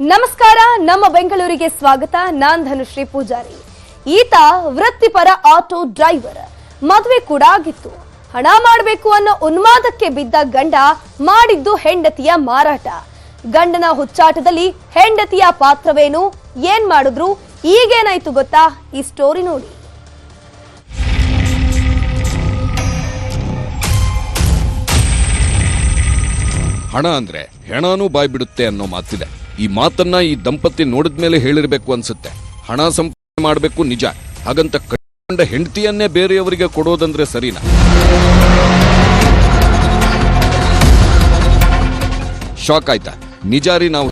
ನಮಸ್ಕಾರ, ನಮ್ಮ ಬೆಂಗಳೂರಿಗೆ ಸ್ವಾಗತ. ನಾನ್ ಧನುಶ್ರೀ ಪೂಜಾರಿ. ಈತ ವೃತ್ತಿಪರ ಆಟೋ ಡ್ರೈವರ್. ಮದುವೆ ಕೂಡ ಆಗಿತ್ತು. ಹಣ ಮಾಡಬೇಕು ಅನ್ನೋ ಉನ್ಮಾದಕ್ಕೆ ಬಿದ್ದ ಗಂಡ ಮಾಡಿದ್ದು ಹೆಂಡತಿಯ ಮಾರಾಟ. ಗಂಡನ ಹುಚ್ಚಾಟದಲ್ಲಿ ಹೆಂಡತಿಯ ಪಾತ್ರವೇನು, ಏನ್ ಮಾಡಿದ್ರು, ಈಗೇನಾಯ್ತು ಗೊತ್ತಾ? ಈ ಸ್ಟೋರಿ ನೋಡಿ. ಹಣ ಅಂದ್ರೆ ಹೆಣನೂ ಬಾಯ್ಬಿಡುತ್ತೆ ಅನ್ನೋ ಮಾತಿದೆ. ಈ ಮಾತನ್ನ ಈ ದಂಪತಿ ನೋಡಿದ ಮೇಲೆ ಹೇಳಿರ್ಬೇಕು ಅನ್ಸುತ್ತೆ. ಹಣ ಸಂಪಾದನೆ ಮಾಡಬೇಕು ನಿಜ. ಹಾಗಂತ ಕಂಡ ಹೆಂಡತಿಯನ್ನೇ ಬೇರೆಯವರಿಗೆ ಕೊಡೋದಂದ್ರೆ ಸರಿನಾ? ಶಾಕ್ ಆಯ್ತಾ? ನಿಜಾರಿ ನಾವು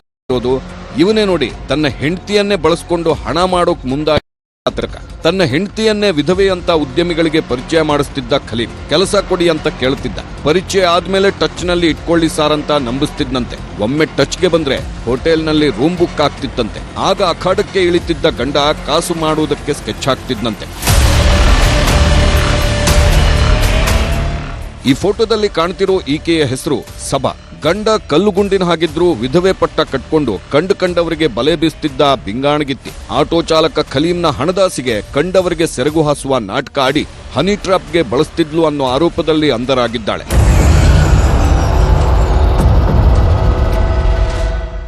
ಇವನೇ ನೋಡಿ ತನ್ನ ಹೆಂಡತಿಯನ್ನೇ ಬಳಸ್ಕೊಂಡು ಹಣ ಮಾಡೋಕ್ ಮುಂದಾಗಿ ಆತರ್ಕ ತನ್ನ ಹೆಂಡತಿಯನ್ನೇ ವಿಧವೆ ಅಂತ ಉದ್ಯಮಿಗಳಿಗೆ ಪರಿಚಯ ಮಾಡಿಸ್ತಿದ್ದ ಖಲೀಫ್ ಕೆಲಸ ಕೊಡಿ ಅಂತ ಕೇಳ್ತಿದ್ದ ಪರಿಚಯ ಆದ್ಮೇಲೆ ಟಚ್ನಲ್ಲಿ ಇಟ್ಕೊಳ್ಳಿ ಸಾರ್ ಅಂತ ನಂಬಿಸ್ತಿದ್ನಂತೆ. ಒಮ್ಮೆ ಟಚ್ಗೆ ಬಂದ್ರೆ ಹೋಟೆಲ್ನಲ್ಲಿ ರೂಮ್ ಬುಕ್ ಆಗ್ತಿತ್ತಂತೆ. ಆಗ ಅಖಾಡಕ್ಕೆ ಇಳಿತಿದ್ದ ಗಂಡ ಕಾಸು ಮಾಡುವುದಕ್ಕೆ ಸ್ಕೆಚ್ ಹಾಕ್ತಿದ್ನಂತೆ. ಈ ಫೋಟೋದಲ್ಲಿ ಕಾಣ್ತಿರೋ ಈಕೆಯ ಹೆಸರು ಸಭಾ. ಗಂಡ ಕಲ್ಲುಗುಂಡಿನ ಹಾಗಿದ್ರು ವಿಧವೆ ಪಟ್ಟ ಕಟ್ಕೊಂಡು ಕಂಡು ಕಂಡವರಿಗೆ ಬಲೆ ಬೀಸ್ತಿದ್ದ ಬಿಂಗಾಣಗಿತ್ತಿ. ಆಟೋ ಚಾಲಕ ಖಲೀಂನ ಹಣದಾಸಿಗೆ ಕಂಡವರಿಗೆ ಸೆರಗು ಹಾಸುವ ನಾಟಕ ಆಡಿ ಹನಿ ಟ್ರಾಪ್ಗೆ ಬಳಸ್ತಿದ್ಲು ಅನ್ನೋ ಆರೋಪದಲ್ಲಿ ಅಂಧರಾಗಿದ್ದಾಳೆ.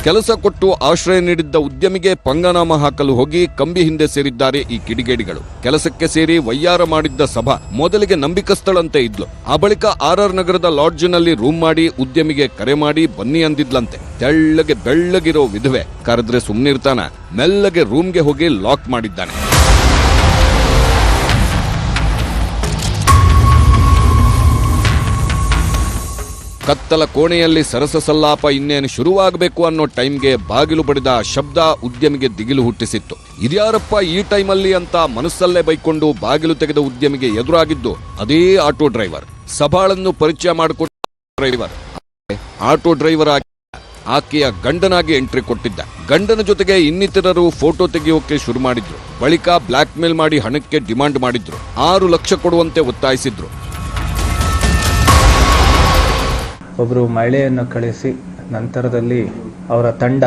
ಕೆಲಸ ಕೊಟ್ಟು ಆಶ್ರಯ ನೀಡಿದ್ದ ಉದ್ಯಮಿಗೆ ಪಂಗನಾಮ ಹಾಕಲು ಹೋಗಿ ಕಂಬಿ ಹಿಂದೆ ಸೇರಿದ್ದಾರೆ ಈ ಕಿಡಿಗೇಡಿಗಳು. ಕೆಲಸಕ್ಕೆ ಸೇರಿ ವಯ್ಯಾರ ಮಾಡಿದ್ದ ಸಭಾ ಮೊದಲಿಗೆ ನಂಬಿಕಸ್ಥಳಂತೆ ಇದ್ಲು. ಆ ಬಳಿಕ ಆರ್ ಆರ್ ನಗರದ ಲಾಡ್ಜ್ನಲ್ಲಿ ರೂಮ್ ಮಾಡಿ ಉದ್ಯಮಿಗೆ ಕರೆ ಮಾಡಿ ಬನ್ನಿ ಅಂದಿದ್ಲಂತೆ. ತೆಳ್ಳಗೆ ಬೆಳ್ಳಗಿರೋ ವಿಧವೆ. ಕರೆದ್ರೆ ಸುಮ್ನಿರ್ತಾನ. ಮೆಲ್ಲಗೆ ರೂಮ್ಗೆ ಹೋಗಿ ಲಾಕ್ ಮಾಡಿದ್ದಾನೆ. ಕತ್ತಲ ಕೋಣೆಯಲ್ಲಿ ಸರಸ ಸಲ್ಲಾಪ ಇನ್ನೇನು ಶುರುವಾಗಬೇಕು ಅನ್ನೋ ಟೈಮ್ಗೆ ಬಾಗಿಲು ಬಡಿದ ಶಬ್ದ ಉದ್ಯಮಿಗೆ ದಿಗಿಲು ಹುಟ್ಟಿಸಿತ್ತು. ಇದ್ಯಾರಪ್ಪ ಈ ಟೈಮಲ್ಲಿ ಅಂತ ಮನಸ್ಸಲ್ಲೇ ಬೈಕೊಂಡು ಬಾಗಿಲು ತೆಗೆದ ಉದ್ಯಮಿಗೆ ಎದುರಾಗಿದ್ದು ಅದೇ ಆಟೋ ಡ್ರೈವರ್. ಸಭಾಳನ್ನು ಪರಿಚಯ ಮಾಡಿಕೊಟ್ಟ ಡ್ರೈವರ್. ಆಟೋ ಡ್ರೈವರ್ ಆಗಿ ಆಕೆಯ ಗಂಡನಾಗಿ ಎಂಟ್ರಿ ಕೊಟ್ಟಿದ್ದ. ಗಂಡನ ಜೊತೆಗೆ ಇನ್ನಿತರರು ಫೋಟೋ ತೆಗೆಯೋಕೆ ಶುರು ಮಾಡಿದ್ರು. ಬಳಿಕ ಬ್ಲಾಕ್ ಮೇಲ್ ಮಾಡಿ ಹಣಕ್ಕೆ ಡಿಮಾಂಡ್ ಮಾಡಿದ್ರು. ಆರು ಲಕ್ಷ ಕೊಡುವಂತೆ ಒತ್ತಾಯಿಸಿದ್ರು. ಒಬ್ಬರು ಮಹಿಳೆಯನ್ನು ಕಳಿಸಿ ನಂತರದಲ್ಲಿ ಅವರ ತಂಡ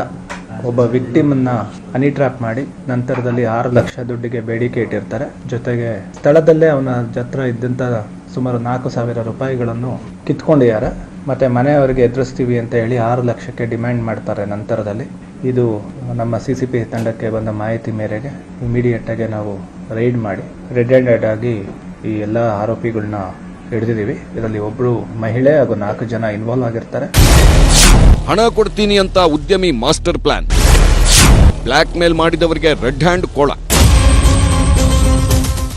ಒಬ್ಬ ವಿಕ್ಟಿಮನ್ನ ಹನಿ ಟ್ರ್ಯಾಪ್ ಮಾಡಿ ನಂತರದಲ್ಲಿ ಆರು ಲಕ್ಷ ದುಡ್ಡಿಗೆ ಬೇಡಿಕೆ ಇಟ್ಟಿರ್ತಾರೆ. ಜೊತೆಗೆ ಸ್ಥಳದಲ್ಲೇ ಅವನ ಜತ್ರ ಇದ್ದಂಥ ಸುಮಾರು ನಾಲ್ಕು ಸಾವಿರ ರೂಪಾಯಿಗಳನ್ನು ಕಿತ್ಕೊಂಡಿದ್ದಾರೆ. ಮತ್ತೆ ಮನೆಯವರಿಗೆ ಎದುರಿಸ್ತೀವಿ ಅಂತ ಹೇಳಿ ಆರು ಲಕ್ಷಕ್ಕೆ ಡಿಮ್ಯಾಂಡ್ ಮಾಡ್ತಾರೆ ನಂತರದಲ್ಲಿ. ಇದು ನಮ್ಮ ಸಿ ಸಿ ಪಿ ತಂಡಕ್ಕೆ ಬಂದ ಮಾಹಿತಿ ಮೇರೆಗೆ ಇಮಿಡಿಯೇಟ್ ಆಗಿ ನಾವು ರೈಡ್ ಮಾಡಿ ರೆಡ್ ಹ್ಯಾಂಡೆಡ್ ಆಗಿ ಈ ಎಲ್ಲ ಆರೋಪಿಗಳನ್ನ ಹಿಡಿದಿದ್ದೀವಿ. ಇದರಲ್ಲಿ ಒಬ್ಬರು ಮಹಿಳೆ ಹಾಗೂ ನಾಲ್ಕು ಜನ ಇನ್ವಾಲ್ವ್ ಆಗಿರ್ತಾರೆ. ಹಣ ಕೊಡ್ತೀನಿ ಅಂತ ಉದ್ಯಮಿ ಮಾಸ್ಟರ್ ಪ್ಲಾನ್. ಬ್ಲ್ಯಾಕ್ ಮೇಲ್ ಮಾಡಿದವರಿಗೆ ರೆಡ್ ಹ್ಯಾಂಡ್ ಕೋಳ.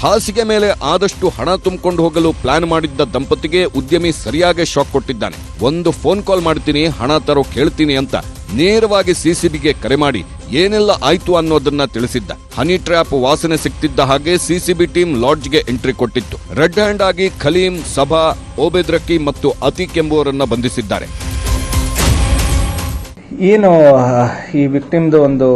ಹಾಸಿಗೆ ಮೇಲೆ ಆದಷ್ಟು ಹಣ ತುಂಬಿಕೊಂಡು ಹೋಗಲು ಪ್ಲಾನ್ ಮಾಡಿದ್ದ ದಂಪತಿಗೆ ಉದ್ಯಮಿ ಸರಿಯಾಗಿ ಶಾಕ್ ಕೊಟ್ಟಿದ್ದಾನೆ. ಒಂದು ಫೋನ್ ಕಾಲ್ ಮಾಡ್ತೀನಿ, ಹಣ ತರೋ ಕೇಳ್ತೀನಿ ಅಂತ. ನೇರವಾಗಿ ಸಿಸಿಬಿಗೆ ಕರೆ ಮಾಡಿ ಏನೆಲ್ಲ ಆಯ್ತು ಅನ್ನೋದನ್ನ ತಿಳಿಸಿದ್ದ. ಹನಿ ಟ್ರ್ಯಾಪ್ ವಾಸನೆ ಸಿಕ್ತಿದ್ದ ಹಾಗೆ ಸಿಸಿಬಿ ಟೀಮ್ ಲಾಡ್ಜ್ಗೆ ಎಂಟ್ರಿ ಕೊಟ್ಟಿತ್ತು. ರೆಡ್ ಹ್ಯಾಂಡ್ ಆಗಿ ಖಲೀಂ, ಸಭಾ ಓಬೇದ್ರಕ್ಕಿ ಮತ್ತು ಅತೀಕ್ ಎಂಬುವರನ್ನ ಬಂಧಿಸಿದ್ದಾರೆ. ಏನು, ಈ ವಿಕ್ಟಿಮ್ದು ಒಂದು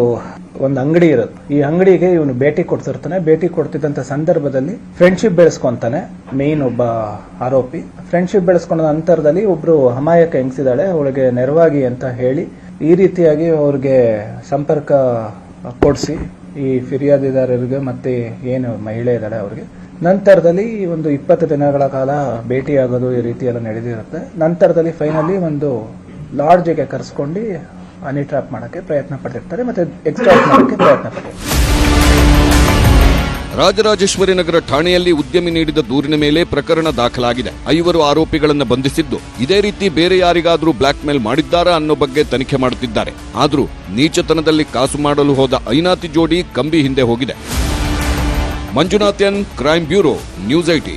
ಒಂದು ಅಂಗಡಿ ಇರುತ್ತೆ ಈ ಅಂಗಡಿಗೆ ಇವನು ಭೇಟಿ ಕೊಡ್ತಿರ್ತಾನೆ. ಭೇಟಿ ಕೊಡ್ತಿದ್ದಂಥ ಸಂದರ್ಭದಲ್ಲಿ ಫ್ರೆಂಡ್ಶಿಪ್ ಬೆಳೆಸ್ಕೊಂತಾನೆ ಮೇನ್ ಒಬ್ಬ ಆರೋಪಿ. ಫ್ರೆಂಡ್ಶಿಪ್ ಬೆಳೆಸ್ಕೊಂಡ ನಂತರದಲ್ಲಿ ಒಬ್ರು ಹಮಾಯಕ ಹೆಂಗ್ಸಿದಾಳೆ ಅವಳಿಗೆ ನೆರವಾಗಿ ಅಂತ ಹೇಳಿ ಈ ರೀತಿಯಾಗಿ ಅವ್ರಿಗೆ ಸಂಪರ್ಕ ಕೊಡಿಸಿ ಈ ಫಿರ್ಯಾದಿದಾರರಿಗೆ ಮತ್ತೆ ಏನು ಮಹಿಳೆ ಇದ್ದಾಳೆ ಅವ್ರಿಗೆ. ನಂತರದಲ್ಲಿ ಒಂದು ಇಪ್ಪತ್ತು ದಿನಗಳ ಕಾಲ ಭೇಟಿಯಾಗೋದು ಈ ರೀತಿ ನಡೆದಿರುತ್ತೆ. ನಂತರದಲ್ಲಿ ಫೈನಲಿ ಒಂದು ಲಾಡ್ಜ್ಗೆ ಕರೆಸ್ಕೊಂಡು ಹನಿ ಟ್ರಾಪ್ ಮಾಡೋಕ್ಕೆ ಪ್ರಯತ್ನ ಪಡ್ತಿರ್ತಾರೆ ಮತ್ತೆ ಎಕ್ಸ್ಟ್ರಾಕ್ಟ್ ಮಾಡೋಕ್ಕೆ ಪ್ರಯತ್ನ ಪಟ್ಟಿರ್ತಾರೆ. ರಾಜರಾಜೇಶ್ವರಿ ನಗರ ಠಾಣೆಯಲ್ಲಿ ಉದ್ಯಮಿ ನೀಡಿದ ದೂರಿನ ಮೇಲೆ ಪ್ರಕರಣ ದಾಖಲಾಗಿದೆ. ಐವರು ಆರೋಪಿಗಳನ್ನು ಬಂಧಿಸಿದ್ದು, ಇದೇ ರೀತಿ ಬೇರೆ ಯಾರಿಗಾದರೂ ಬ್ಲಾಕ್ ಮೇಲ್ ಮಾಡಿದ್ದಾರಾ ಅನ್ನೋ ಬಗ್ಗೆ ತನಿಖೆ ಮಾಡುತ್ತಿದ್ದಾರೆ. ಆದರೂ ನೀಚತನದಲ್ಲಿ ಕಾಸು ಮಾಡಲು ಹೋದ ಐನಾತಿ ಜೋಡಿ ಕಂಬಿ ಹಿಂದೆ ಹೋಗಿದೆ. Manjunathan crime bureau, news IT.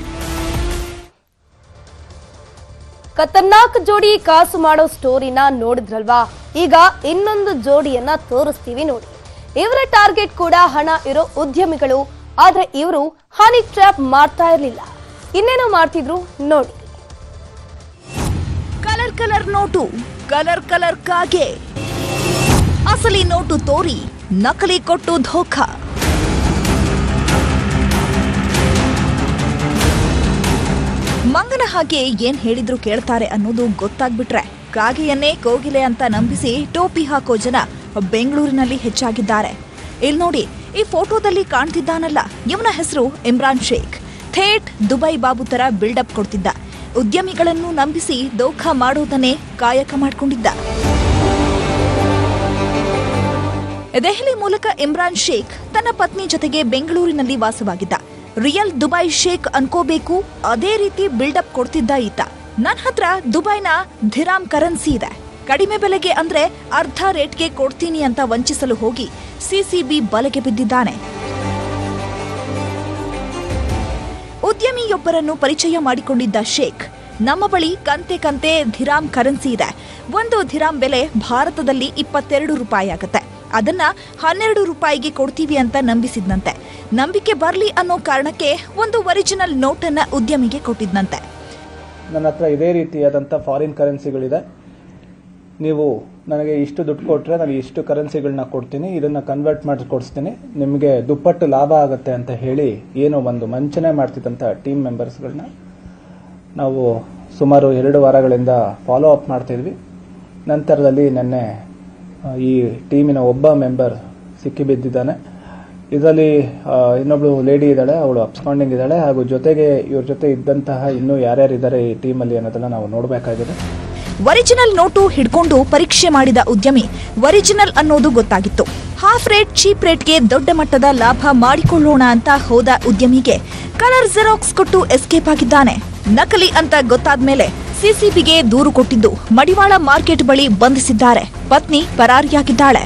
ಖತರ್ನಾಕ್ ಜೋಡಿ ಕಾಸು ಮಾಡೋ ಸ್ಟೋರಿನ ನೋಡಿದ್ರಲ್ವಾ? ಈಗ ಇನ್ನೊಂದು ಜೋಡಿಯನ್ನ ತೋರಿಸ್ತೀವಿ ನೋಡಿ. ಇವರ ಟಾರ್ಗೆಟ್ ಕೂಡ ಹಣ ಇರೋ ಉದ್ಯಮಿಗಳು ಆದ್ರೆ ಇವರು ಹನಿ ಟ್ರ್ಯಾಪ್ ಮಾಡ್ತಾ ಇರಲಿಲ್ಲ. ಇನ್ನೇನೋ ಮಾಡ್ತಿದ್ರು ನೋಡಿ. Colour colour note, colour colour ಕಾಗೆ. ಅಸಲಿ ನೋಟು ತೋರಿ ನಕಲಿ ಕೊಟ್ಟು ಧೋಖ. ಮಂಗನ ಹಾಗೆ ಏನ್ ಹೇಳಿದ್ರು ಕೇಳ್ತಾರೆ ಅನ್ನೋದು ಗೊತ್ತಾಗ್ಬಿಟ್ರೆ ಕಾಗೆಯನ್ನೇ ಕೋಗಿಲೆ ಅಂತ ನಂಬಿಸಿ ಟೋಪಿ ಹಾಕೋ ಜನ ಬೆಂಗಳೂರಿನಲ್ಲಿ ಹೆಚ್ಚಾಗಿದ್ದಾರೆ. ಇಲ್ಲಿ ನೋಡಿ ಈ ಫೋಟೋದಲ್ಲಿ ಕಾಣ್ತಿದ್ದಾನಲ್ಲ, ಇವನ ಹೆಸರು ಇಮ್ರಾನ್ ಶೇಖ್. ಥೇಟ್ ದುಬೈ ಬಾಬು ತರ ಬಿಲ್ಡಪ್ ಕೊಡ್ತಿದ್ದ. ಉದ್ಯಮಿಗಳನ್ನು ನಂಬಿಸಿ ದೋಖ ಮಾಡೋದನ್ನೇ ಕಾಯಕ ಮಾಡಿಕೊಂಡಿದ್ದ. ದೆಹಲಿ ಮೂಲಕ ಇಮ್ರಾನ್ ಶೇಖ್ ತನ್ನ ಪತ್ನಿ ಜೊತೆಗೆ ಬೆಂಗಳೂರಿನಲ್ಲಿ ವಾಸವಾಗಿದ್ದ. ರಿಯಲ್ ದುಬೈ ಶೇಖ್ ಅನ್ಕೋಬೇಕು, ಅದೇ ರೀತಿ ಬಿಲ್ಡಪ್ ಕೊಡ್ತಿದ್ದ ಈತ. ನನ್ನ ಹತ್ರ ದುಬೈನ ಧಿರಾಮ್ ಕರೆನ್ಸಿ ಇದೆ. ಕಡಿಮೆ ಬೆಲೆಗೆ ಅಂದ್ರೆ ಅರ್ಧ ರೇಟ್ಗೆ ಕೊಡ್ತೀನಿ ಅಂತ ವಂಚಿಸಲು ಹೋಗಿ ಸಿಸಿಬಿ ಬಲೆಗೆ ಬಿದ್ದಿದ್ದಾನೆ. ಉದ್ಯಮಿಯೊಬ್ಬರನ್ನು ಪರಿಚಯ ಮಾಡಿಕೊಂಡಿದ್ದ ಶೇಖ್, ನಮ್ಮ ಬಳಿ ಕಂತೆ ಕಂತೆ ಧಿರಾಮ್ ಕರೆನ್ಸಿ ಇದೆ. ಒಂದು ಧಿರಾಮ್ ಬೆಲೆ ಭಾರತದಲ್ಲಿ ಇಪ್ಪತ್ತೆರಡು ರೂಪಾಯಿ ಆಗುತ್ತೆ. ಅದನ್ನ ಹನ್ನೆರಡು ರೂಪಾಯಿಗೆ ಕೊಡ್ತೀವಿ ಅಂತ ನಂಬಿಸಿದ್ನಂತೆ. ನಂಬಿಕೆ ಬರಲಿ ಅನ್ನೋ ಕಾರಣಕ್ಕೆ ಒಂದು ಒರಿಜಿನಲ್ ನೋಟನ್ನ ಉದ್ಯಮಿಗೆ ಕೊಟ್ಟಿದ್ನಂತೆ. ನನ್ನ ಹತ್ರ ಇದೇ ರೀತಿಯಾದಂಥ ಫಾರಿನ್ ಕರೆನ್ಸಿಗಳಿದೆ. ನೀವು ನನಗೆ ಇಷ್ಟು ದುಡ್ಡು ಕೊಟ್ಟರೆ ನಾನು ಇಷ್ಟು ಕರೆನ್ಸಿಗಳನ್ನ ಕೊಡ್ತೀನಿ, ಇದನ್ನು ಕನ್ವರ್ಟ್ ಮಾಡಿ ಕೊಡಿಸ್ತೀನಿ, ನಿಮಗೆ ದುಪ್ಪಟ್ಟು ಲಾಭ ಆಗುತ್ತೆ ಅಂತ ಹೇಳಿ ಏನೋ ಒಂದು ವಂಚನೆ ಮಾಡ್ತಿದ್ದಂಥ ಟೀಮ್ ಮೆಂಬರ್ಸ್ಗಳನ್ನ ನಾವು ಸುಮಾರು ಎರಡು ವಾರಗಳಿಂದ ಫಾಲೋ ಅಪ್ ಮಾಡ್ತಿದ್ವಿ ನಂತರದಲ್ಲಿ ನಿನ್ನೆ ಈ ಟೀಮಿನ ಒಬ್ಬ ಮೆಂಬರ್ ಸಿಕ್ಕಿಬಿದ್ದಿದ್ದಾನೆ. ಇದರಲ್ಲಿ ಇನ್ನೊಬ್ಳು ಲೇಡಿ ಇದ್ದಾಳೆ, ಅವಳು ಅಪ್ಸ್ಕಾಂಡಿಂಗ್ ಇದ್ದಾಳೆ, ಹಾಗೂ ಜೊತೆಗೆ ಇವ್ರ ಜೊತೆ ಇದ್ದಂತಹ ಇನ್ನೂ ಯಾರ್ಯಾರಿದ್ದಾರೆ ಈ ಟೀಮಲ್ಲಿ ಅನ್ನೋದನ್ನ ನಾವು ನೋಡಬೇಕಾಗಿದೆ. ಒರಿಜಿನಲ್ ನೋಟು ಹಿಡ್ಕೊಂಡು ಪರೀಕ್ಷೆ ಮಾಡಿದ ಉದ್ಯಮಿ. ಒರಿಜಿನಲ್ ಅನ್ನೋದು ಗೊತ್ತಾಗಿತ್ತು. ಹಾಫ್ ರೇಟ್, ಚೀಪ್ ರೇಟ್ಗೆ ದೊಡ್ಡ ಮಟ್ಟದ ಲಾಭ ಮಾಡಿಕೊಳ್ಳೋಣ ಅಂತ ಹೋದ ಉದ್ಯಮಿಗೆ ಕಲರ್ ಜೆರಾಕ್ಸ್ ಕೊಟ್ಟು ಎಸ್ಕೇಪ್ ಆಗಿದ್ದಾನೆ. ನಕಲಿ ಅಂತ ಗೊತ್ತಾದ ಗೊತ್ತಾದ್ಮೇಲೆ ಸಿಸಿಬಿಗೆ ದೂರು ಕೊಟ್ಟಿದ್ದು ಮಡಿವಾಳ ಮಾರ್ಕೆಟ್ ಬಳಿ ಬಂಧಿಸಿದ್ದಾರೆ. ಪತ್ನಿ ಪರಾರಿಯಾಗಿದ್ದಾಳೆ.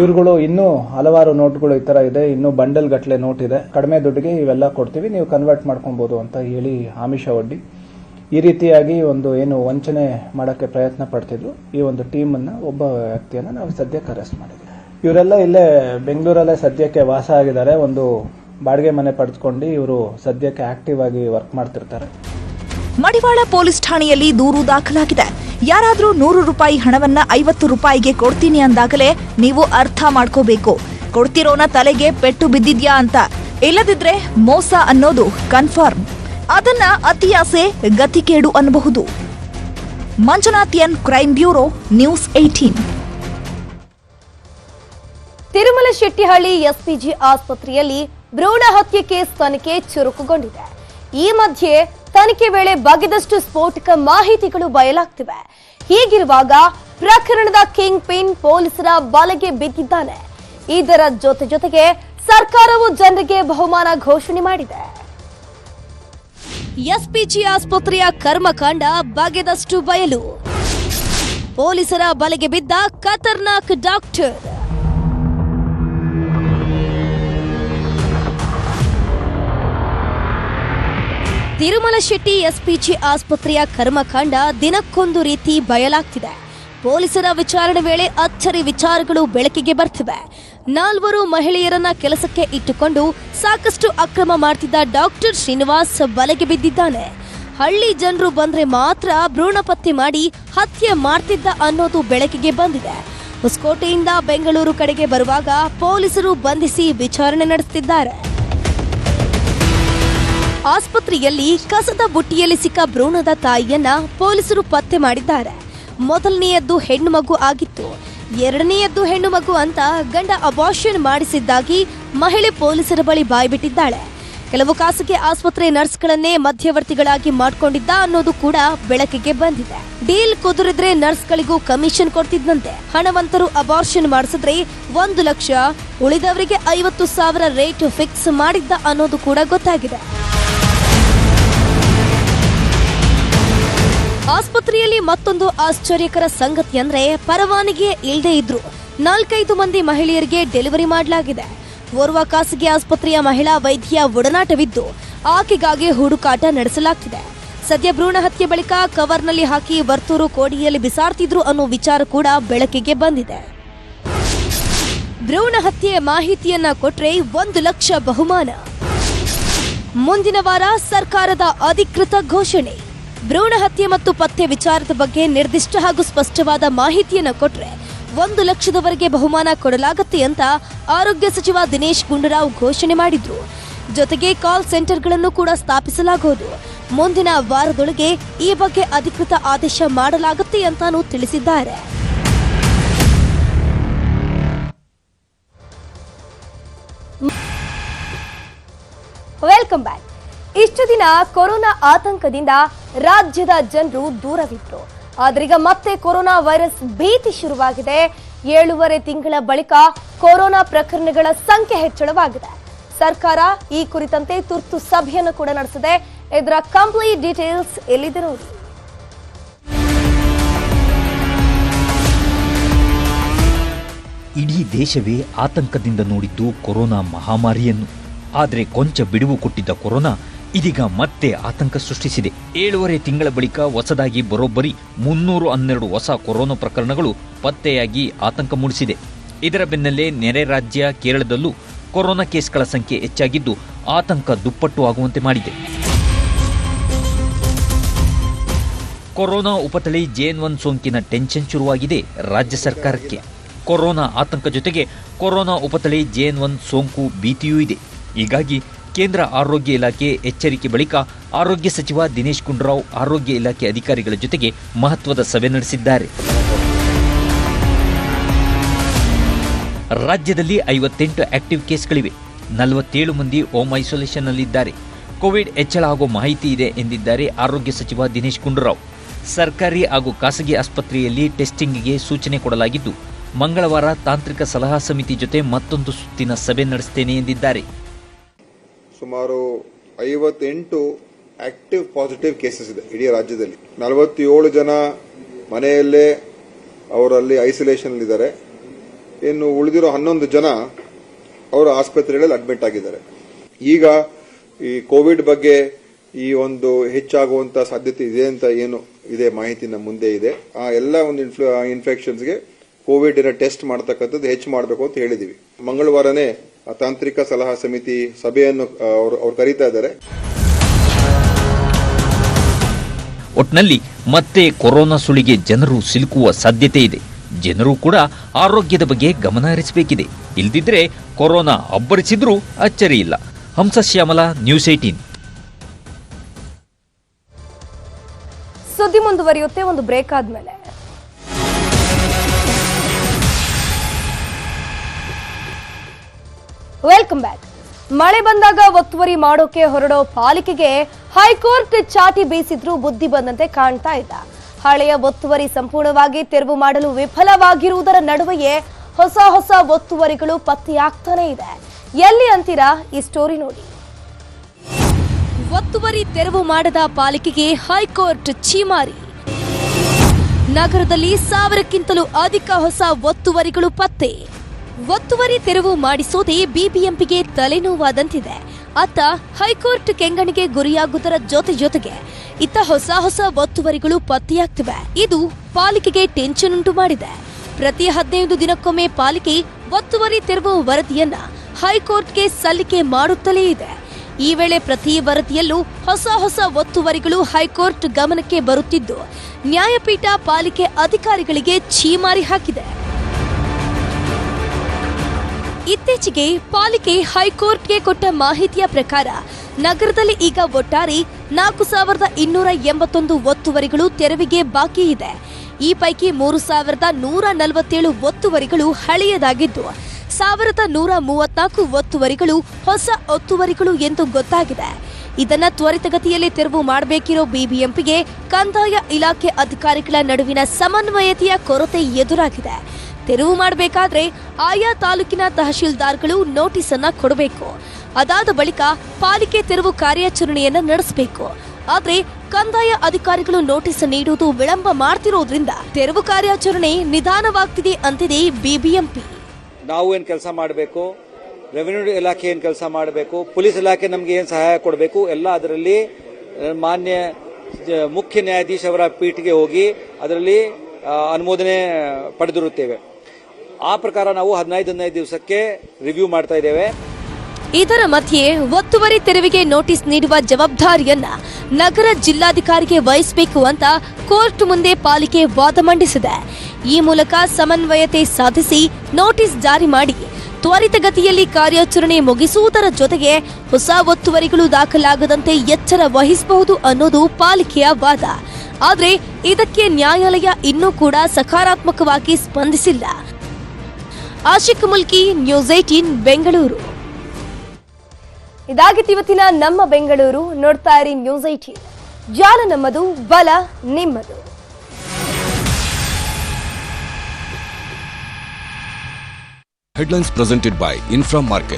ಇವ್ರುಗಳು ಇನ್ನೂ ಹಲವಾರು ನೋಟ್ಗಳು ಈ ಥರ ಇದೆ. ಇನ್ನೂ ಬಂಡಲ್ ಗಟ್ಟಲೆ ನೋಟ್ ಇದೆ. ಕಡಿಮೆ ದುಡ್ಡಿಗೆ ಇವೆಲ್ಲ ಕೊಡ್ತೀವಿ. ನೀವು ಕನ್ವರ್ಟ್ ಮಾಡ್ಕೊಬೋದು ಅಂತ ಹೇಳಿ ಆಮಿಷ ಒಡ್ಡಿ. ಈ ರೀತಿಯಾಗಿ ಒಂದು ಏನು ವಂಚನೆ ಮಾಡೋಕ್ಕೆ ಪ್ರಯತ್ನ ಪಡ್ತಿದ್ರು, ಈ ಒಂದು ಟೀಮನ್ನು ಒಬ್ಬ ವ್ಯಕ್ತಿಯನ್ನು ನಾವು ಸದ್ಯಕ್ಕೆ ಅರೆಸ್ಟ್ ಮಾಡಿದ್ವಿ. ಇವರೆಲ್ಲ ಇಲ್ಲೇ ಬೆಂಗಳೂರಲ್ಲೇ ಸದ್ಯಕ್ಕೆ ವಾಸ ಆಗಿದ್ದಾರೆ. ಒಂದು ಬಾಡಿಗೆ ಮನೆ ಪಡೆದುಕೊಂಡು ಇವರು ಸದ್ಯಕ್ಕೆ ಆಕ್ಟಿವ್ ಆಗಿ ವರ್ಕ್ ಮಾಡ್ತಿರ್ತಾರೆ. ಮಡಿವಾಳ ಪೊಲೀಸ್ ಠಾಣೆಯಲ್ಲಿ ದೂರು ದಾಖಲಾಗಿದೆ. ಯಾರಾದರೂ ನೂರು ರೂಪಾಯಿ ಹಣವನ್ನ ಐವತ್ತು ರೂಪಾಯಿಗೆ ಕೊಡ್ತೀನಿ ಅಂದಾಗಲೇ ನೀವು ಅರ್ಥ ಮಾಡ್ಕೋಬೇಕು. ಕೊಡ್ತಿರೋನ ತಲೆಗೆ ಪೆಟ್ಟು ಬಿದ್ದಿದ್ಯಾ ಅಂತ. ಇಲ್ಲದಿದ್ರೆ ಮೋಸ ಅನ್ನೋದು ಕನ್ಫರ್ಮ್ ಅದನ್ನ ಅತಿಯಾಸೆ ಗತಿಕೇಡು ಅನ್ನಬಹುದು. Manjunath crime bureau news eighteen Tirumala Shettihalli SPG ಆಸ್ಪತ್ರೆಯಲ್ಲಿ ಭ್ರೂಣ ಹತ್ಯೆ ಕೇಸ್ ತನಿಖೆ ಚುರುಕುಗೊಂಡಿದೆ. ಈ ಮಧ್ಯೆ ತನಿಖೆ ವೇಳೆ ಬಗೆದಷ್ಟು ಸ್ಫೋಟಕ ಮಾಹಿತಿಗಳು ಬಯಲಾಗ್ತಿವೆ. ಹೀಗಿರುವಾಗ ಪ್ರಕರಣದ ಕಿಂಗ್ ಪಿನ್ ಪೊಲೀಸರ ಬಲೆಗೆ ಬಿದ್ದಿದ್ದಾನೆ. ಇದರ ಜೊತೆ ಜೊತೆಗೆ ಸರ್ಕಾರವು ಜನರಿಗೆ ಬಹುಮಾನ ಘೋಷಣೆ ಮಾಡಿದೆ. ಎಸ್ಪಿಜಿ ಆಸ್ಪತ್ರೆಯ ಕರ್ಮಕಾಂಡ ಬಗೆದಷ್ಟು ಬಯಲು. ಪೊಲೀಸರ ಬಲೆಗೆ ಬಿದ್ದ ಖತರ್ನಾಕ್ ಡಾಕ್ಟರ್. ತಿರುಮಲ ಶೆಟ್ಟಿ ಎಸ್ಪಿಜಿ ಆಸ್ಪತ್ರೆಯ ಕರ್ಮಕಾಂಡ ದಿನಕ್ಕೊಂದು ರೀತಿ ಬಯಲಾಗ್ತಿದೆ. ಪೊಲೀಸರ ವಿಚಾರಣೆ ವೇಳೆ ಅಚ್ಚರಿ ವಿಚಾರಗಳು ಬೆಳಕಿಗೆ ಬರ್ತಿವೆ. ನಾಲ್ವರು ಮಹಿಳೆಯರನ್ನ ಕೆಲಸಕ್ಕೆ ಇಟ್ಟುಕೊಂಡು ಸಾಕಷ್ಟು ಅಕ್ರಮ ಮಾಡ್ತಿದ್ದ ಡಾಕ್ಟರ್ ಶ್ರೀನಿವಾಸ್ ಬಲೆಗೆ ಬಿದ್ದಿದ್ದಾನೆ. ಹಳ್ಳಿ ಜನರು ಬಂದ್ರೆ ಮಾತ್ರ ಭ್ರೂಣ ಪತ್ತೆ ಮಾಡಿ ಹತ್ಯೆ ಮಾಡ್ತಿದ್ದ ಅನ್ನೋದು ಬೆಳಕಿಗೆ ಬಂದಿದೆ. ಹೊಸಕೋಟೆಯಿಂದ ಬೆಂಗಳೂರು ಕಡೆಗೆ ಬರುವಾಗ ಪೊಲೀಸರು ಬಂಧಿಸಿ ವಿಚಾರಣೆ ನಡೆಸುತ್ತಿದ್ದಾರೆ ಆಸ್ಪತ್ರೆಯಲ್ಲಿ ಕಸದ ಬುಟ್ಟಿಯಲ್ಲಿ ಸಿಕ್ಕ ಭ್ರೂಣದ ತಾಯಿಯನ್ನ ಪೊಲೀಸರು ಪತ್ತೆ ಮಾಡಿದ್ದಾರೆ. ಮೊದಲನೆಯದ್ದು ಹೆಣ್ಣು ಮಗು ಆಗಿತ್ತು. ಎರಡನೆಯದ್ದು ಹೆಣ್ಣು ಮಗು ಅಂತ ಗಂಡ ಅಬಾರ್ಷನ್ ಮಾಡಿಸಿದ್ದಾಗಿ ಮಹಿಳೆ ಪೊಲೀಸರ ಬಳಿ ಬಾಯ್ಬಿಟ್ಟಿದ್ದಾಳೆ ಕೆಲವು ಖಾಸಗಿ ಆಸ್ಪತ್ರೆ ನರ್ಸ್ಗಳನ್ನೇ ಮಧ್ಯವರ್ತಿಗಳಾಗಿ ಮಾಡ್ಕೊಂಡಿದ್ದ ಅನ್ನೋದು ಕೂಡ ಬೆಳಕಿಗೆ ಬಂದಿದೆ. ಡೀಲ್ ಕುದುರಿದ್ರೆ ನರ್ಸ್ಗಳಿಗೂ ಕಮಿಷನ್ ಕೊಡ್ತಿದ್ದಂತೆ ಹಣವಂತರು ಅಬಾರ್ಷನ್ ಮಾಡಿಸಿದ್ರೆ ಒಂದು ಲಕ್ಷ, ಉಳಿದವರಿಗೆ ಐವತ್ತು ಸಾವಿರ ರೇಟ್ ಫಿಕ್ಸ್ ಮಾಡಿದ್ದ ಅನ್ನೋದು ಕೂಡ ಗೊತ್ತಾಗಿದೆ. ಆಸ್ಪತ್ರೆಯಲ್ಲಿ ಮತ್ತೊಂದು ಆಶ್ಚರ್ಯಕರ ಸಂಗತಿ ಅಂದ್ರೆ ಪರವಾನಗಿ ಇಲ್ಲದೆ ಇದ್ರು. ನಾಲ್ಕೈದು ಮಂದಿ ಮಹಿಳೆಯರಿಗೆ ಡೆಲಿವರಿ ಮಾಡಲಾಗಿದೆ. ಓರ್ವ ಖಾಸಗಿ ಆಸ್ಪತ್ರೆಯ ಮಹಿಳಾ ವೈದ್ಯ ಒಡನಾಟವಿದ್ದು, ಆಕೆಗಾಗಿ ಹುಡುಕಾಟ ನಡೆಸಲಾಗ್ತಿದೆ. ಸದ್ಯ ಭ್ರೂಣ ಹತ್ಯೆ ಬಳಿಕ ಕವರ್ನಲ್ಲಿ ಹಾಕಿ ವರ್ತೂರು ಕೋಡಿಯಲ್ಲಿ ಬಿಸಾಡ್ತಿದ್ರು ಅನ್ನೋ ವಿಚಾರ ಕೂಡ ಬೆಳಕಿಗೆ ಬಂದಿದೆ. ಭ್ರೂಣ ಹತ್ಯೆ ಮಾಹಿತಿಯನ್ನ ಕೊಟ್ರೆ ಒಂದು ಲಕ್ಷ ಬಹುಮಾನ. ಮುಂದಿನ ವಾರ ಸರ್ಕಾರದ ಅಧಿಕೃತ ಘೋಷಣೆ. ಭ್ರೂಣ ಹತ್ಯೆ ಮತ್ತು ಪತ್ತೆ ವಿಚಾರದ ಬಗ್ಗೆ ನಿರ್ದಿಷ್ಟ ಹಾಗೂ ಸ್ಪಷ್ಟವಾದ ಮಾಹಿತಿಯನ್ನು ಕೊಟ್ಟರೆ ಒಂದು ಲಕ್ಷದವರೆಗೆ ಬಹುಮಾನ ಕೊಡಲಾಗುತ್ತೆ ಅಂತ ಆರೋಗ್ಯ ಸಚಿವ ದಿನೇಶ್ ಗುಂಡೂರಾವ್ ಘೋಷಣೆ ಮಾಡಿದ್ರು. ಜೊತೆಗೆ ಕಾಲ್ ಸೆಂಟರ್ಗಳನ್ನು ಕೂಡ ಸ್ಥಾಪಿಸಲಾಗುವುದು. ಮುಂದಿನ ವಾರದೊಳಗೆ ಈ ಬಗ್ಗೆ ಅಧಿಕೃತ ಆದೇಶ ಮಾಡಲಾಗುತ್ತೆ ಅಂತಾನೂ ತಿಳಿಸಿದ್ದಾರೆ. Welcome back. ಇಷ್ಟು ದಿನ ಕೊರೋನಾ ಆತಂಕದಿಂದ ರಾಜ್ಯದ ಜನರು ದೂರವಿತ್ತು ಆದ್ರೀಗ ಮತ್ತೆ ಕೊರೋನಾ ವೈರಸ್ ಭೀತಿ ಶುರುವಾಗಿದೆ. ಏಳೂವರೆ ತಿಂಗಳ ಬಳಿಕ ಕೊರೋನಾ ಪ್ರಕರಣಗಳ ಸಂಖ್ಯೆ ಹೆಚ್ಚಳವಾಗಿದೆ. ಸರ್ಕಾರ ಈ ಕುರಿತಂತೆ ತುರ್ತು ಸಭೆಯನ್ನು ಕೂಡ ನಡೆಸಿದೆ. ಇದರ ಕಂಪ್ಲೀಟ್ ಡೀಟೇಲ್ಸ್ ಎಲ್ಲಿದೆ ನೋಡಿ. ಇಡೀ ದೇಶವೇ ಆತಂಕದಿಂದ ನೋಡಿದ್ದು ಕೊರೋನಾ ಮಹಾಮಾರಿಯನ್ನು. ಆದರೆ ಕೊಂಚ ಬಿಡುವು ಕೊಟ್ಟಿದ್ದ ಕೊರೋನಾ ಇದೀಗ ಮತ್ತೆ ಆತಂಕ ಸೃಷ್ಟಿಸಿದೆ. ಏಳುವರೆ ತಿಂಗಳ ಬಳಿಕ ಹೊಸದಾಗಿ ಬರೋಬ್ಬರಿ ಮುನ್ನೂರು ಹನ್ನೆರಡು ಹೊಸ ಕೊರೋನಾ ಪ್ರಕರಣಗಳು ಪತ್ತೆಯಾಗಿ ಆತಂಕ ಮೂಡಿಸಿದೆ. ಇದರ ಬೆನ್ನಲ್ಲೇ ನೆರೆ ರಾಜ್ಯ ಕೇರಳದಲ್ಲೂ ಕೊರೋನಾ ಕೇಸ್ಗಳ ಸಂಖ್ಯೆ ಹೆಚ್ಚಾಗಿದ್ದು ಆತಂಕ ದುಪ್ಪಟ್ಟು ಆಗುವಂತೆ ಮಾಡಿದೆ. ಕೊರೋನಾ ಉಪತಳಿ ಜೇನ್ ಒನ್ ಸೋಂಕಿನ ಟೆನ್ಷನ್ ಶುರುವಾಗಿದೆ ರಾಜ್ಯ ಸರ್ಕಾರಕ್ಕೆ. ಕೊರೋನಾ ಆತಂಕ ಜೊತೆಗೆ ಕೊರೋನಾ ಉಪತಳಿ ಜೇನ್ ಒನ್ ಸೋಂಕು ಭೀತಿಯೂ ಇದೆ. ಹೀಗಾಗಿ ಕೇಂದ್ರ ಆರೋಗ್ಯ ಇಲಾಖೆ ಎಚ್ಚರಿಕೆ ಬಳಿಕ ಆರೋಗ್ಯ ಸಚಿವ ದಿನೇಶ್ ಗುಂಡೂರಾವ್ ಆರೋಗ್ಯ ಇಲಾಖೆ ಅಧಿಕಾರಿಗಳ ಜೊತೆಗೆ ಮಹತ್ವದ ಸಭೆ ನಡೆಸಿದ್ದಾರೆ. ರಾಜ್ಯದಲ್ಲಿ ಐವತ್ತೆಂಟು ಆಕ್ಟಿವ್ ಕೇಸ್ಗಳಿವೆ. ನಲವತ್ತೇಳು ಮಂದಿ ಹೋಮ್ ಐಸೋಲೇಷನ್ನಲ್ಲಿದ್ದಾರೆ. ಕೋವಿಡ್ ಹೆಚ್ಚಳ ಆಗೋ ಮಾಹಿತಿ ಇದೆ ಎಂದಿದ್ದಾರೆ ಆರೋಗ್ಯ ಸಚಿವ ದಿನೇಶ್ ಗುಂಡೂರಾವ್. ಸರ್ಕಾರಿ ಹಾಗೂ ಖಾಸಗಿ ಆಸ್ಪತ್ರೆಯಲ್ಲಿ ಟೆಸ್ಟಿಂಗ್ಗೆ ಸೂಚನೆ ಕೊಡಲಾಗಿದ್ದು, ಮಂಗಳವಾರ ತಾಂತ್ರಿಕ ಸಲಹಾ ಸಮಿತಿ ಜೊತೆ ಮತ್ತೊಂದು ಸುತ್ತಿನ ಸಭೆ ನಡೆಸುತ್ತೇನೆ ಎಂದಿದ್ದಾರೆ. ಸುಮಾರು ಐವತ್ತೆಂಟು ಆಕ್ಟಿವ್ ಪಾಸಿಟಿವ್ ಕೇಸಸ್ ಇದೆ ಇಡೀ ರಾಜ್ಯದಲ್ಲಿ. ನಲವತ್ತೇಳು ಜನ ಮನೆಯಲ್ಲೇ ಅವರಲ್ಲಿ ಐಸೋಲೇಷನ್ ಇದ್ದಾರೆ. ಇನ್ನು ಉಳಿದಿರೋ ಹನ್ನೊಂದು ಜನ ಅವರು ಆಸ್ಪತ್ರೆಗಳಲ್ಲಿ ಅಡ್ಮಿಟ್ ಆಗಿದ್ದಾರೆ. ಈಗ ಈ ಕೋವಿಡ್ ಬಗ್ಗೆ ಈ ಒಂದು ಹೆಚ್ಚಾಗುವಂತ ಸಾಧ್ಯತೆ ಇದೆ ಅಂತ ಏನು ಇದೆ ಮಾಹಿತಿ ನಮ್ಮ ಮುಂದೆ ಇದೆ. ಆ ಎಲ್ಲ ಒಂದು ಇನ್ಫ್ಲು ಇನ್ಫೆಕ್ಷನ್ಸ್ಗೆ ಕೋವಿಡ್ ಟೆಸ್ಟ್ ಮಾಡ್ತಕ್ಕಂಥದ್ದು ಹೆಚ್ಚು ಮಾಡಬೇಕು ಅಂತ ಹೇಳಿದೀವಿ ಮಂಗಳವಾರನೇ ತಾಂತ್ರಿಕ ಸಲಹಾ ಸಮಿತಿ ಸಭೆಯನ್ನು ಅವರು ಕರೀತಾ ಇದ್ದಾರೆ. ಒಟ್ನಲ್ಲಿ ಮತ್ತೆ ಕೊರೋನಾ ಸುಳಿಗೆ ಜನರು ಸಿಲುಕುವ ಸಾಧ್ಯತೆ ಇದೆ. ಜನರು ಕೂಡ ಆರೋಗ್ಯದ ಬಗ್ಗೆ ಗಮನ ಹರಿಸಬೇಕಿದೆ. ಇಲ್ದಿದ್ರೆ ಕೊರೋನಾ ಅಬ್ಬರಿಸಿದ್ರೂ ಅಚ್ಚರಿ ಇಲ್ಲ. ಹಂಸ ಶ್ಯಾಮಲ ನ್ಯೂಸ್ ಏಟೀನ್ ಸುದ್ದಿ ಮುಂದುವರಿಯುತ್ತೆ ಒಂದು ಬ್ರೇಕ್ ಆದ್ಮೇಲೆ. ವೆಲ್ಕಮ್ ಬ್ಯಾಕ್ ಮಳೆ ಬಂದಾಗ ಒತ್ತುವರಿ ಮಾಡೋಕೆ ಹೊರಡೋ ಪಾಲಿಕೆಗೆ ಹೈಕೋರ್ಟ್ ಚಾಟಿ ಬೀಸಿದ್ರೂ ಬುದ್ಧಿ ಬಂದಂತೆ ಕಾಣ್ತಾ ಇಲ್ಲ. ಹಳೆಯ ಒತ್ತುವರಿ ಸಂಪೂರ್ಣವಾಗಿ ತೆರವು ಮಾಡಲು ವಿಫಲವಾಗಿರುವುದರ ನಡುವೆಯೇ ಹೊಸ ಹೊಸ ಒತ್ತುವರಿಗಳು ಪತ್ತೆಯಾಗ್ತಾನೆ ಇದೆ. ಎಲ್ಲಿ ಅಂತೀರಾ ಈ ಸ್ಟೋರಿ ನೋಡಿ. ಒತ್ತುವರಿ ತೆರವು ಮಾಡದ ಪಾಲಿಕೆಗೆ ಹೈಕೋರ್ಟ್ ಛೀಮಾರಿ ನಗರದಲ್ಲಿ ಸಾವಿರಕ್ಕಿಂತಲೂ ಅಧಿಕ ಹೊಸ ಒತ್ತುವರಿಗಳು ಪತ್ತೆ. ಒತ್ತುವರಿ ತೆರವು ಮಾಡಿಸೋದೇ ಬಿಬಿಎಂಪಿಗೆ ತಲೆನೋವಾದಂತಿದೆ. ಅತ್ತ ಹೈಕೋರ್ಟ್ ಕೆಂಗಣಿಗೆ ಗುರಿಯಾಗುವುದರ ಜೊತೆ ಜೊತೆಗೆ ಇತ್ತ ಹೊಸ ಹೊಸ ಒತ್ತುವರಿಗಳು ಪತ್ತೆಯಾಗ್ತಿವೆ. ಇದು ಪಾಲಿಕೆಗೆ ಟೆನ್ಷನ್ ಉಂಟು ಮಾಡಿದೆ. ಪ್ರತಿ ಹದಿನೈದು ದಿನಕ್ಕೊಮ್ಮೆ ಪಾಲಿಕೆ ಒತ್ತುವರಿ ತೆರವು ವರದಿಯನ್ನ ಹೈಕೋರ್ಟ್ಗೆ ಸಲ್ಲಿಕೆ ಮಾಡುತ್ತಲೇ ಇದೆ. ಈ ವೇಳೆ ಪ್ರತಿ ವರದಿಯಲ್ಲೂ ಹೊಸ ಹೊಸ ಒತ್ತುವರಿಗಳು ಹೈಕೋರ್ಟ್ ಗಮನಕ್ಕೆ ಬರುತ್ತಿದ್ದು, ನ್ಯಾಯಪೀಠ ಪಾಲಿಕೆ ಅಧಿಕಾರಿಗಳಿಗೆ ಛೀಮಾರಿ ಹಾಕಿದೆ. ಇತ್ತೀಚೆಗೆ ಪಾಲಿಕೆ ಹೈಕೋರ್ಟ್ಗೆ ಕೊಟ್ಟ ಮಾಹಿತಿಯ ಪ್ರಕಾರ, ನಗರದಲ್ಲಿ ಈಗ ಒಟ್ಟಾರೆ ನಾಲ್ಕು ಸಾವಿರದ ಇನ್ನೂರ ಎಂಬತ್ತೊಂದು ಒತ್ತುವರಿಗಳು ತೆರವಿಗೆ ಬಾಕಿ ಇದೆ. ಈ ಪೈಕಿ ಮೂರು ಸಾವಿರದ ನೂರ ನಲವತ್ತೇಳು ಒತ್ತುವರಿಗಳು ಹಳೆಯದಾಗಿದ್ದು, ಸಾವಿರದ ನೂರ ಮೂವತ್ನಾಲ್ಕು ಒತ್ತುವರಿಗಳು ಹೊಸ ಒತ್ತುವರಿಗಳು ಎಂದು ಗೊತ್ತಾಗಿದೆ. ಇದನ್ನು ತ್ವರಿತಗತಿಯಲ್ಲಿ ತೆರವು ಮಾಡಬೇಕಿರೋ ಬಿಬಿಎಂಪಿಗೆ ಕಂದಾಯ ಇಲಾಖೆ ಅಧಿಕಾರಿಗಳ ನಡುವಿನ ಸಮನ್ವಯತೆಯ ಕೊರತೆ ಎದುರಾಗಿದೆ. ತೆರವು ಮಾಡಬೇಕಾದ್ರೆ ಆಯಾ ತಾಲೂಕಿನ ತಹಶೀಲ್ದಾರ್ಗಳು ನೋಟಿಸ್ ಅನ್ನ ಕೊಡಬೇಕು. ಅದಾದ ಬಳಿಕ ಪಾಲಿಕೆ ತೆರವು ಕಾರ್ಯಾಚರಣೆಯನ್ನ ನಡೆಸಬೇಕು. ಆದ್ರೆ ಕಂದಾಯ ಅಧಿಕಾರಿಗಳು ನೋಟಿಸ್ ನೀಡುವುದು ವಿಳಂಬ ಮಾಡ್ತಿರೋದ್ರಿಂದ ತೆರವು ಕಾರ್ಯಾಚರಣೆ ನಿಧಾನವಾಗ್ತಿದೆ ಅಂತಿದೆ ಬಿಬಿಎಂಪಿ. ನಾವು ಏನು ಕೆಲಸ ಮಾಡಬೇಕು? ರೆವಿನ್ಯೂ ಇಲಾಖೆ ಏನು ಕೆಲಸ ಮಾಡಬೇಕು? ಪೊಲೀಸ್ ಇಲಾಖೆ ನಮಗೆ ಏನು ಸಹಾಯ ಕೊಡಬೇಕು? ಎಲ್ಲ ಅದರಲ್ಲಿ ಮಾನ್ಯ ಮುಖ್ಯ ನ್ಯಾಯಾಧೀಶ ಅವರ ಪೀಠಿಗೆ ಹೋಗಿ ಅದರಲ್ಲಿ ಅನುಮೋದನೆ ಪಡೆದಿರುತ್ತೇವೆ. ಆ ಪ್ರಕಾರ ನಾವು ಹದಿನೈದು ಹದಿನೈದು ದಿವಸಕ್ಕೆ ರಿವ್ಯೂ ಮಾಡ್ತಾ ಇದ್ದೇವೆ. ಇದರ ಮಧ್ಯೆ ಒತ್ತುವರಿ ತೆರವಿಗೆ ನೋಟಿಸ್ ನೀಡುವ ಜವಾಬ್ದಾರಿಯನ್ನ ನಗರ ಜಿಲ್ಲಾಧಿಕಾರಿಗೆ ವಹಿಸಬೇಕು ಅಂತ ಕೋರ್ಟ್ ಮುಂದೆ ಪಾಲಿಕೆ ವಾದ ಮಂಡಿಸಿದೆ. ಈ ಮೂಲಕ ಸಮನ್ವಯತೆ ಸಾಧಿಸಿ ನೋಟಿಸ್ ಜಾರಿ ಮಾಡಿ ತ್ವರಿತಗತಿಯಲ್ಲಿ ಕಾರ್ಯಾಚರಣೆ ಮುಗಿಸುವುದರ ಜೊತೆಗೆ ಹೊಸ ಒತ್ತುವರಿಗಳು ದಾಖಲಾಗದಂತೆ ಎಚ್ಚರ ವಹಿಸಬಹುದು ಅನ್ನೋದು ಪಾಲಿಕೆಯ ವಾದ. ಆದರೆ ಇದಕ್ಕೆ ನ್ಯಾಯಾಲಯ ಇನ್ನೂ ಕೂಡ ಸಕಾರಾತ್ಮಕವಾಗಿ ಸ್ಪಂದಿಸಿಲ್ಲ. Ashik Mulki news eighteen Bengaluru. ಇದಾಗಿತ್ತು ಇವತ್ತಿನ ನಮ್ಮ ಬೆಂಗಳೂರು. ನೋಡ್ತಾ ಇರಿ ನ್ಯೂಸ್ ಐಟಿ ಜಾಲ ನಮ್ಮದು, ಬಲ ನಿಮ್ಮದು. Headlines presented by infra Market.